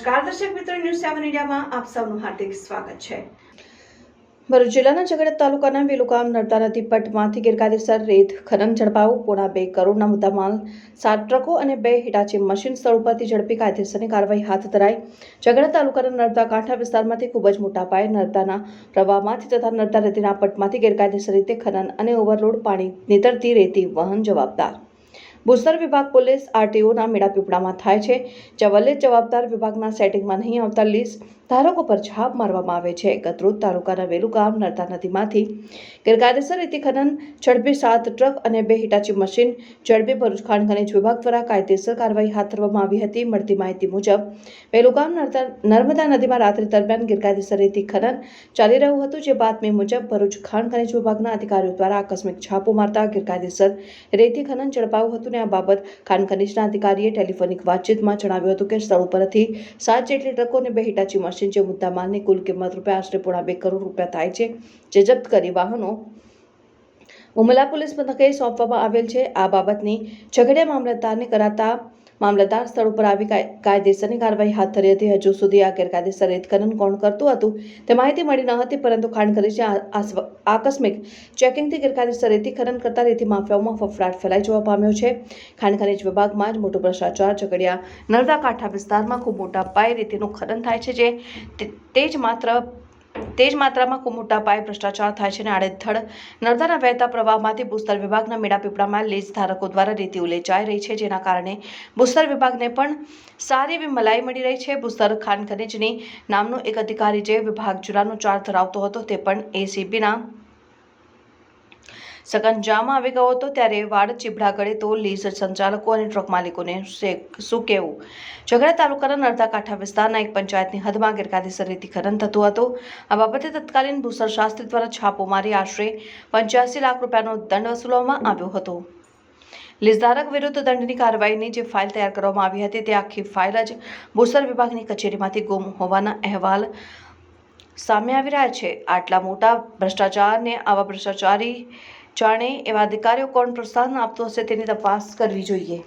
દર્શક મિત્રો ન્યૂઝ સેવન ઇન્ડિયામાં આપ સૌનું હાર્દિક સ્વાગત છે. ભરૂચ જિલ્લાના ઝઘડા તાલુકાના વેલુગામ નર્મદા નદી પટમાંથી ગેરકાયદેસર રેત, ખનન, ઝડપાવું, પોણા બે કરોડના મુદ્દામાલ સાત ટ્રકો અને બે હિટાચી મશીન સ્થળ ઉપરથી ઝડપી કાયદેસરની કાર્યવાહી હાથ ધરાઈ. ઝઘડા તાલુકાના નર્મદા કાંઠા વિસ્તારમાંથી ખૂબ જ મોટા પાયે નર્મદાના પ્રવાહમાંથી તથા નર્મદા નદીના પટમાંથી ગેરકાયદેસર રીતે ખનન અને ઓવરલોડ પાણી નીતરતી રેતી વહન જવાબદાર. ભૂસ્તર વિભાગ પોલીસ આરટીઓના મેળાપીપળામાં થાય છે. જ્યાં જવાબદાર વિભાગના સેટિંગમાં નહીં આવતા લીઝ ધારકો પર છાપ મારવામાં આવે છે. ગતરોજ તાલુકાના વેલુગામ નર્મદા નદીમાંથી ગેરકાયદેસર રીતે ખનન, ઝડપી સાત ટ્રક અને બે હિટાચી મશીન, ઝડપી ભરૂચ ખાણ ખનિજ વિભાગ દ્વારા કાયદેસર કાર્યવાહી હાથ ધરવામાં આવી હતી. મળતી માહિતી મુજબ વેલુગામ નર્મદા નર્મદા નદીમાં રાત્રિ દરમિયાન ગેરકાયદેસર રીતે ખનન ચાલી રહ્યું હતું. જે બાતમી મુજબ, ભરૂચ ખાણ ખનિજ વિભાગના અધિકારીઓ દ્વારા આકસ્મિક છાપો મારતા ગેરકાયદેસર રેતી ખનન ઝડપાયું હતું. અને આ બાબત ખાણ ખનીજના અધિકારીએ ટેલિફોનિક વાતચીતમાં જણાવ્યું હતું કે સ્થળ ઉપરથી સાત જેટલી ટ્રકો અને બે હિટાચી મશીન જે મુદ્દામાલની કુલ કિંમત રૂપિયા આશરે પોણા બે કરોડ રૂપિયા થાય છે, જે જપ્ત કરી વાહનો ઉમલા પોલીસ મથકે સોંપવામાં આવેલ છે. આ બાબતની ઝઘડિયા મામલતદારને કરાતા મામલતદાર સ્થળ ઉપર આવી કાય- કાયદેસરની કાર્યવાહી હાથ ધરી હતી. હજુ સુધી આ ગેરકાયદેસર રેત ખનન કોણ કરતું હતું તે માહિતી મળી ન હતી, પરંતુ ખાણ ખનીજે આ- આસ્વ- આકસ્મિક ચેકિંગથી ગેરકાયદેસર રેતી ખનન કરતા રેતી માફિયાઓમાં ફફડાટ ફેલાઈ જવા પામ્યો છે. ખાણ ખનીજ વિભાગમાં જ મોટો ભ્રષ્ટાચાર ઝઘડિયા નર્મદા કાંઠા વિસ્તારમાં ખૂબ મોટા પાયે રેતીનું ખનન થાય છે, જે તે જ માત્ર તે જ માત્રામાં મોટા પાયે ભ્રષ્ટાચાર થાય છે અને આડેધડ નર્મદાના વહેતા પ્રવાહમાંથી ભૂસ્તર વિભાગના મેળાપીપળામાં લીઝ ધારકો દ્વારા રેતી ઉલેચાઈ રહી છે, જેના કારણે ભૂસ્તર વિભાગને પણ સારી એવી મલાઈ મળી રહી છે. ભૂસ્તર ખાન ખનીજની નામનો એક અધિકારી જે વિભાગ જુરાનો ચાર્જ ધરાવતો હતો, તે પણ એસીબીના સગંજામાં આવી ગયો હતો ત્યારે વાડ ચીભડા ગળે તો લીઝ સંચાલકો અને ટ્રક માલિકોને શું કહેવું? ઝઘડા તાલુકાના નર્મદા કાંઠા વિસ્તારના એક પંચાયતની હદમાં ગેરકાયદેસર રીતે ખનન થતું હતું. આ બાબતે તત્કાલીન ભૂસ્તર શાસ્ત્રી દ્વારા છાપો મારી આશરે પંચ્યાસી લાખ રૂપિયાનો દંડ વસૂલવામાં આવ્યો હતો. લીઝધારક વિરુદ્ધ દંડની કાર્યવાહીની જે ફાઇલ તૈયાર કરવામાં આવી હતી તે આખી ફાઇલ જ ભૂસર વિભાગની કચેરીમાંથી ગુમ હોવાના અહેવાલ સામે આવી રહ્યા છે. આટલા મોટા ભ્રષ્ટાચારને આવા ભ્રષ્ટાચારી જાણે એવા અધિકારીઓ કોણ પ્રોત્સાહન આપતું હશે તેની તપાસ કરવી જોઈએ.